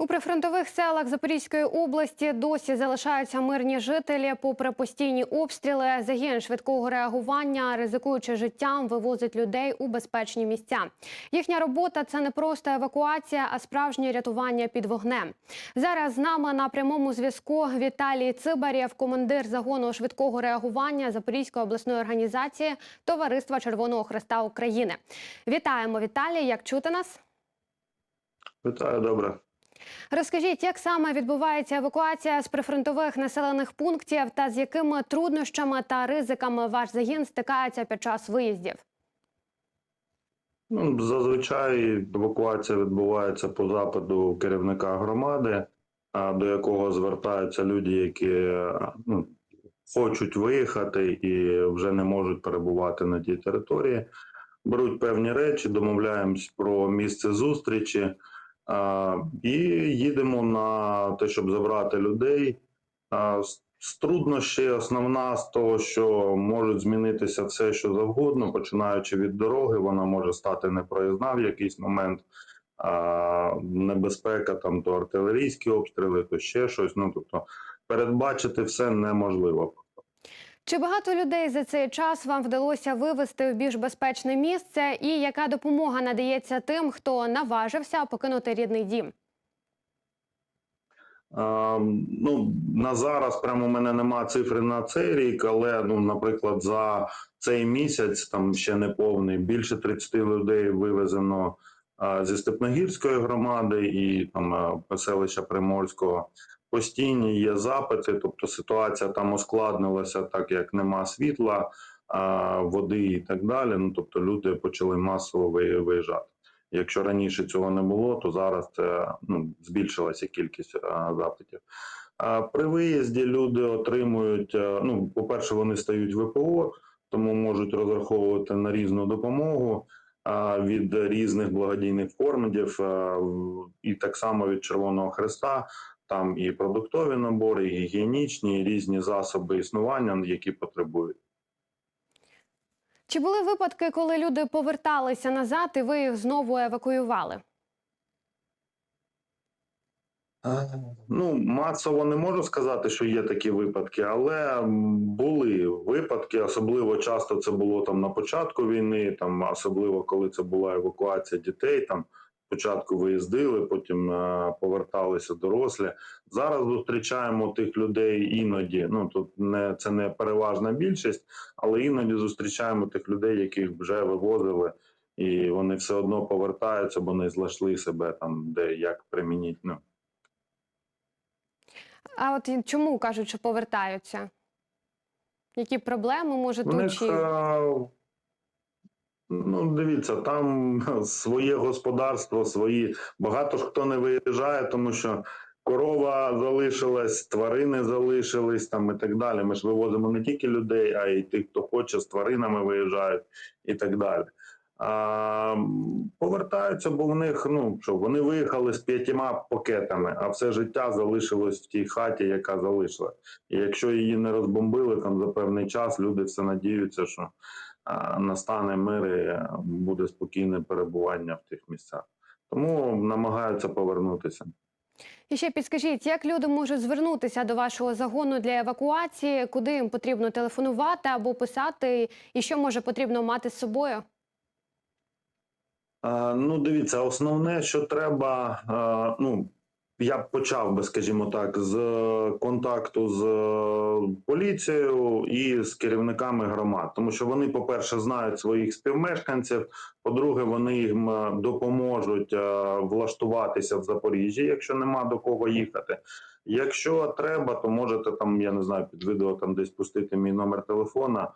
У прифронтових селах Запорізької області досі залишаються мирні жителі. Попри постійні обстріли, загін швидкого реагування, ризикуючи життям, вивозить людей у безпечні місця. Їхня робота це не просто евакуація, а справжнє рятування під вогнем. Зараз з нами на прямому зв'язку Віталій Цибарєв, командир загону швидкого реагування Запорізької обласної організації Товариства Червоного Христа України. Вітаємо, Віталій. Як чути нас? Вітаю, добре. Розкажіть, як саме відбувається евакуація з прифронтових населених пунктів та з якими труднощами та ризиками ваш загін стикається під час виїздів? Ну, зазвичай евакуація відбувається по запиту керівника громади, до якого звертаються люди, які ну, хочуть виїхати і вже не можуть перебувати на тій території. Беруть певні речі, домовляємось про місце зустрічі і їдемо на те, щоб забрати людей. З- труднощі основна з того, що можуть змінитися все, що завгодно, починаючи від дороги, вона може стати непроїзна в якийсь момент. Небезпека там то артилерійські обстріли, то ще щось. Ну тобто передбачити все неможливо. Чи багато людей за цей час вам вдалося вивезти в більш безпечне місце? І яка допомога надається тим, хто наважився покинути рідний дім? А, ну, на зараз прямо у мене нема цифри на цей рік, але ну, наприклад, за цей місяць там ще не повний. Більше 30 людей вивезено а, зі Степногірської громади і там поселища Приморського. Постійні є запити, тобто ситуація там ускладнилася, так як нема світла, води і так далі. Ну тобто люди почали масово виїжджати. Якщо раніше цього не було, то зараз це ну, збільшилася кількість запитів. При виїзді люди отримують. ну, по-перше, вони стають ВПО, тому можуть розраховувати на різну допомогу від різних благодійних фондів, і так само від Червоного Хреста. Там і продуктові набори, і гігієнічні, і різні засоби існування, які потребують. Чи були випадки, коли люди поверталися назад і ви їх знову евакуювали? Ну, масово не можу сказати, що є такі випадки, але були випадки. Особливо часто це було там на початку війни, там особливо коли це була евакуація дітей. Там спочатку виїздили, потім е, поверталися дорослі. Зараз зустрічаємо тих людей іноді. Ну тут не це не переважна більшість, але іноді зустрічаємо тих людей, яких вже вивозили, і вони все одно повертаються, бо не знайшли себе там, де як примініть. Ну. А от чому кажуть, що повертаються? Які проблеми може тут чи ну, дивіться, там своє господарство, свої. Багато ж хто не виїжджає, тому що корова залишилась, тварини залишились там і так далі. Ми ж вивозимо не тільки людей, а й тих, хто хоче, з тваринами виїжджають і так далі. Повертаються, бо в них ну що вони виїхали з п'ятьма пакетами, а все життя залишилось в тій хаті, яка залишилась. І якщо її не розбомбили там за певний час, люди все надіються, що а, настане мир і е, буде спокійне перебування в тих місцях. Тому намагаються повернутися. і ще підскажіть, як люди можуть звернутися до вашого загону для евакуації, куди їм потрібно телефонувати або писати, і що може потрібно мати з собою? А, ну, дивіться, основне, що треба, ну. Я б почав би, скажімо так, з контакту з е, поліцією і з керівниками громад, тому що вони, по-перше, знають своїх співмешканців. По-друге, вони їм е, допоможуть е, влаштуватися в Запоріжжі, якщо нема до кого їхати. Якщо треба, то можете там, я не знаю, під відео там десь пустити мій номер телефона.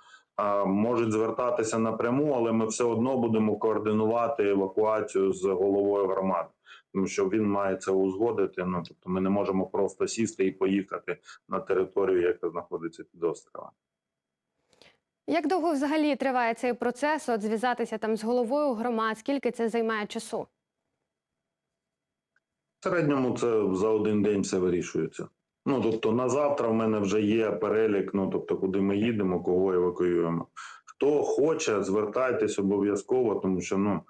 Можуть звертатися напряму, але ми все одно будемо координувати евакуацію з головою громади, тому що він має це узгодити. Ну тобто, ми не можемо просто сісти і поїхати на територію, яка знаходиться під островом. Як довго взагалі триває цей процес? От зв'язатися там з головою громад? Скільки це займає часу? В середньому це за один день все вирішується. Ну тобто на завтра в мене вже є перелік. Ну тобто, куди ми їдемо, кого евакуюємо. Хто хоче, звертайтесь обов'язково, тому що ну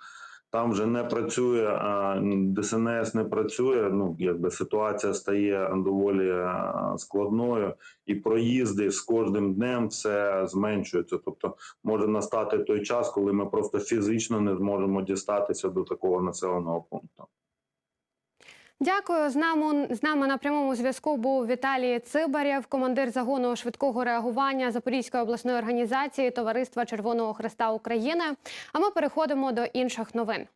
там вже не працює, а, ДСНС не працює. Ну якби ситуація стає доволі складною, і проїзди з кожним днем все зменшується. Тобто може настати той час, коли ми просто фізично не зможемо дістатися до такого населеного пункту. Дякую. З нами, з нами на прямому зв'язку був Віталій Цибарєв, командир загону швидкого реагування Запорізької обласної організації Товариства Червоного Хреста України. А ми переходимо до інших новин.